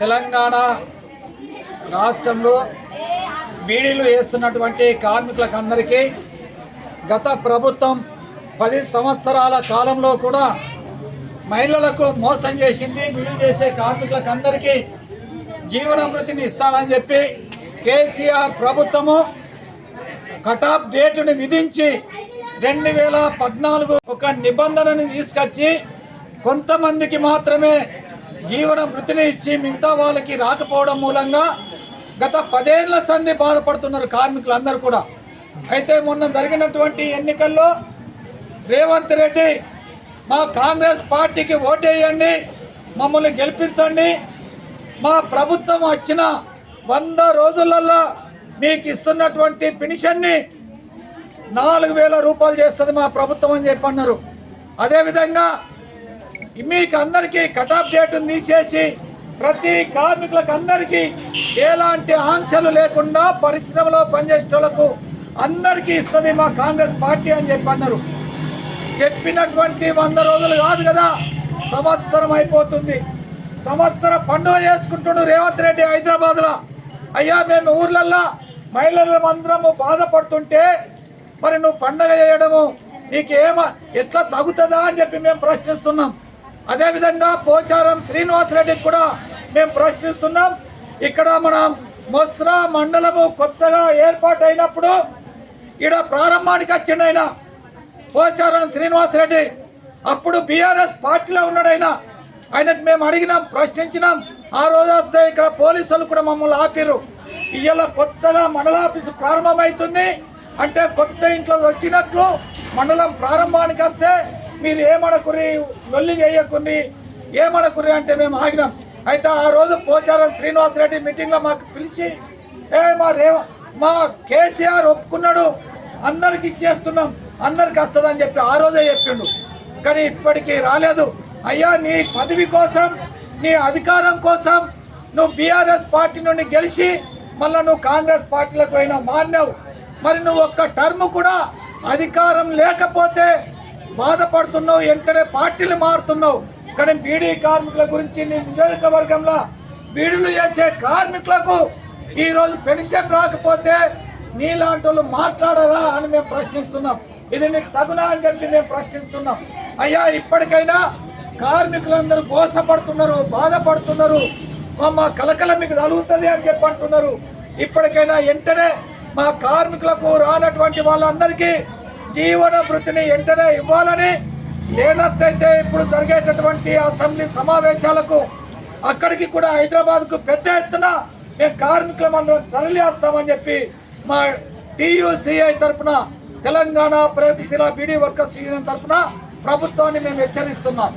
తెలంగాణ రాష్ట్రంలో బీడీలు వేస్తున్నటువంటి కార్మికులకు అందరికీ గత ప్రభుత్వం పది సంవత్సరాల కాలంలో కూడా మహిళలకు మోసం చేసింది బీడీలు చేసే కార్మికులకు అందరికీ ఇస్తానని చెప్పి కేసీఆర్ ప్రభుత్వము కటాఫ్ డేటుని విధించి రెండు వేల పద్నాలుగు ఒక నిబంధనని తీసుకొచ్చి కొంతమందికి మాత్రమే జీవన వృత్తిని ఇచ్చి మిగతా వాళ్ళకి రాకపోవడం మూలంగా గత పదేళ్ళ సంధి బాధపడుతున్నారు కార్మికులందరూ కూడా. అయితే మొన్న జరిగినటువంటి ఎన్నికల్లో రేవంత్ రెడ్డి మా కాంగ్రెస్ పార్టీకి ఓటేయండి మమ్మల్ని గెలిపించండి మా ప్రభుత్వం వచ్చిన వంద రోజులలో మీకు ఇస్తున్నటువంటి పెన్షన్ని నాలుగు వేల రూపాయలు చేస్తుంది మా ప్రభుత్వం అని చెప్పన్నారు. అదేవిధంగా మీకు అందరికీ కటాఫ్ డేట్ తీసేసి ప్రతి కార్మికులకు అందరికీ ఎలాంటి ఆంక్షలు లేకుండా పరిశ్రమలో పనిచేసే అందరికీ ఇస్తుంది మా కాంగ్రెస్ పార్టీ అని చెప్పి అన్నారు. చెప్పినటువంటి వంద రోజులు కాదు కదా సంవత్సరం అయిపోతుంది. సంవత్సర పండుగ చేసుకుంటుడు రేవంత్ రెడ్డి హైదరాబాద్లో. అయ్యా మేము ఊర్లల్లో మహిళలందరము బాధపడుతుంటే మరి నువ్వు పండగ చేయడము నీకేమ ఎట్లా తగ్గుతుందా అని చెప్పి మేము ప్రశ్నిస్తున్నాం. అదేవిధంగా పోచారం శ్రీనివాసరెడ్డికి కూడా మేము ప్రశ్నిస్తున్నాం. ఇక్కడ మనం మొస్రా మండలము కొత్తగా ఏర్పాటు అయినప్పుడు ఈడ ప్రారంభానికి వచ్చిండు ఆయన పోచారం శ్రీనివాసరెడ్డి అప్పుడు బీఆర్ఎస్ పార్టీలో ఉన్నాడైనా ఆయనకు మేము అడిగినాం ప్రశ్నించినాం. ఆ రోజు వస్తే ఇక్కడ పోలీసులు కూడా మమ్మల్ని ఆపిరు ఇవాళ కొత్తగా మండల ఆఫీసు ప్రారంభమవుతుంది అంటే కొత్త ఇంట్లో వచ్చినట్లు మండలం ప్రారంభానికి వస్తే మీరు ఏమడకురి లొల్లి చేయకుని ఏమడకురి అంటే మేము ఆగినాం. అయితే ఆ రోజు పోచారం శ్రీనివాసరెడ్డి మీటింగ్లో మాకు పిలిచి ఏ మా రేవ మా కేసీఆర్ ఒప్పుకున్నాడు అందరికి ఇచ్చేస్తున్నాం అందరికి వస్తుందని చెప్పి ఆ రోజే చెప్పిండు. కానీ ఇప్పటికీ రాలేదు. అయ్యా నీ పదవి కోసం నీ అధికారం కోసం నువ్వు బీఆర్ఎస్ పార్టీ నుండి గెలిచి మళ్ళా నువ్వు కాంగ్రెస్ పార్టీలకు పోయినా మారినావు. మరి నువ్వు ఒక్క టర్మ్ కూడా అధికారం లేకపోతే బాధపడుతున్నావు వెంటనే పార్టీలు మారుతున్నావు. కానీ బీడీ కార్మికుల గురించి నీ నియోజకవర్గంలో బీడీలు చేసే కార్మికులకు ఈరోజు పెన్షన్ రాకపోతే నీలాంటి వాళ్ళు మాట్లాడరా అని మేము ప్రశ్నిస్తున్నాం. ఇది నీకు తగునా అని చెప్పి మేము ప్రశ్నిస్తున్నాం. అయ్యా ఇప్పటికైనా కార్మికులందరూ మోసపడుతున్నారు బాధపడుతున్నారు. మా- మా కలకల మీకు తగులుతుంది అని చెప్పి అంటున్నారు. ఇప్పటికైనా వెంటనే మా కార్మికులకు రానటువంటి వాళ్ళందరికీ జీవన వృత్తిని వెంటనే ఇవ్వాలని లేనట్లయితే ఇప్పుడు జరిగేటటువంటి అసెంబ్లీ సమావేశాలకు అక్కడికి కూడా హైదరాబాద్కు పెద్ద ఎత్తున మేము కార్మికులం అందరం తరలిస్తామని చెప్పి మా టీయూసీఐ తరపున తెలంగాణ ప్రగతిశీల బీడీ వర్కర్స్ యూనియన్ తరపున ప్రభుత్వాన్ని మేము హెచ్చరిస్తున్నాం.